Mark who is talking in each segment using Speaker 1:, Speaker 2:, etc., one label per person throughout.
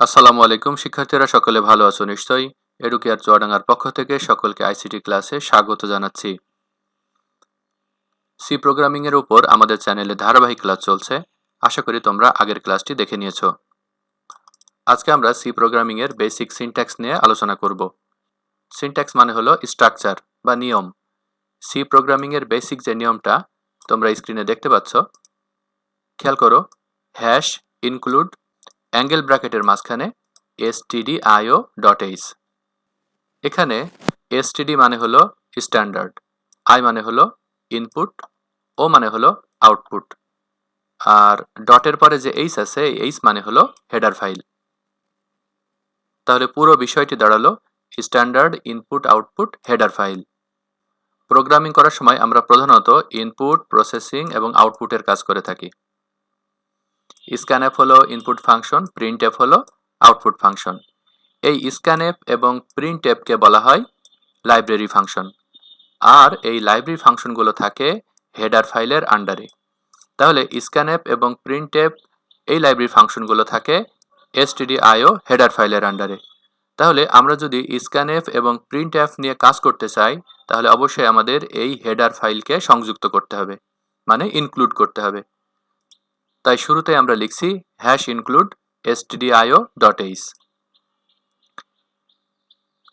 Speaker 1: আসসালামু আলাইকুম, শিক্ষার্থীরা, সকলে ভালো আছো নিশ্চয়ই? এডুকেয়ার চুয়াডাঙ্গার পক্ষ থেকে সকলকে আইসিটি ক্লাসে স্বাগত জানাচ্ছি। সি প্রোগ্রামিং এর উপর আমাদের চ্যানেলে ধারাবাহিক ক্লাস চলছে। আশা করি তোমরা আগের ক্লাসটি দেখে নিয়েছো। আজকে আমরা সি প্রোগ্রামিং এর বেসিক সিনট্যাক্স নিয়ে আলোচনা করব। সিনট্যাক্স মানে হলো স্ট্রাকচার বা নিয়ম। সি প্রোগ্রামিং এর বেসিক যে নিয়মটা তোমরা স্ক্রিনে দেখতে পাচ্ছ, খেয়াল করো, হ্যাশ, ইনক্লুড অ্যাঙ্গেল ব্র্যাকেটের মাঝখানে এসটিডি আইও ডট এইচ এখানে এসটিডি মানে হলো স্ট্যান্ডার্ড আই মানে হলো ইনপুট ও মানে হলো আউটপুট আর ডটের পরে যে এইচ আছে, এই এইচ মানে হলো হেডার ফাইল তাহলে পুরো বিষয়টি দাঁড়াল standard input output header file programming করার সময় আমরা প্রধানত ইনপুট প্রসেসিং এবং আউটপুটের কাজ করে থাকি। স্ক্যানএফ হলো ইনপুট ফাংশন প্রিন্ট এফ হলো আউটপুট ফাংশন এই স্ক্যানএফ এবং প্রিন্ট এফকে বলা হয় লাইব্রেরি ফাংশন আর এই লাইব্রেরি ফাংশনগুলো থাকে হেডার ফাইলের আন্ডারে তাহলে স্ক্যানএফ এবং প্রিন্ট এফ এই লাইব্রেরি ফাংশনগুলো থাকে এসটিডিআইও হেডার ফাইলের আন্ডারে তাহলে আমরা যদি স্ক্যানএফ এবং প্রিন্ট এফ নিয়ে কাজ করতে চাই, তাহলে অবশ্যই আমাদের এই হেডার ফাইলকে সংযুক্ত করতে হবে মানে ইনক্লুড করতে হবে। তাই শুরুতে আমরা লিখছি hash include stdio dot H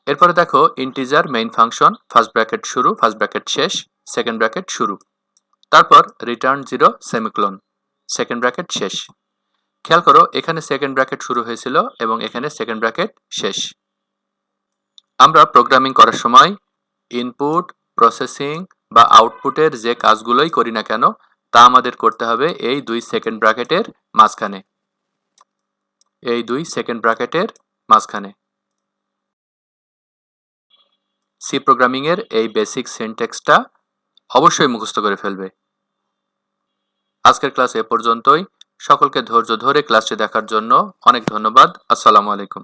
Speaker 1: এরপরে দেখো integer main function first bracket শুরু ফার্স্ট ব্র্যাকেট শেষ সেকেন্ড ব্র্যাকেট শুরু। তারপর return zero semicolon second bracket শেষ। খেয়াল করো, এখানে সেকেন্ড ব্র্যাকেট শুরু হয়েছিল এবং এখানে সেকেন্ড ব্র্যাকেট শেষ। আমরা প্রোগ্রামিং করার সময় ইনপুট প্রসেসিং বা আউটপুটের যে কাজগুলোই করি না কেন তা আমাদের করতে হবে এই দুই সেকেন্ড ব্র্যাকেটের মাঝখানে। এই দুই সেকেন্ড ব্র্যাকেটের মাঝখানে। সি প্রোগ্রামিং এর এই বেসিক সিনটেক্সটা অবশ্যই মুখস্থ করে ফেলবে। আজকের ক্লাস এ পর্যন্তই। সকলকে ধৈর্য ধরে ক্লাসটি দেখার জন্য অনেক ধন্যবাদ। আসসালামু আলাইকুম।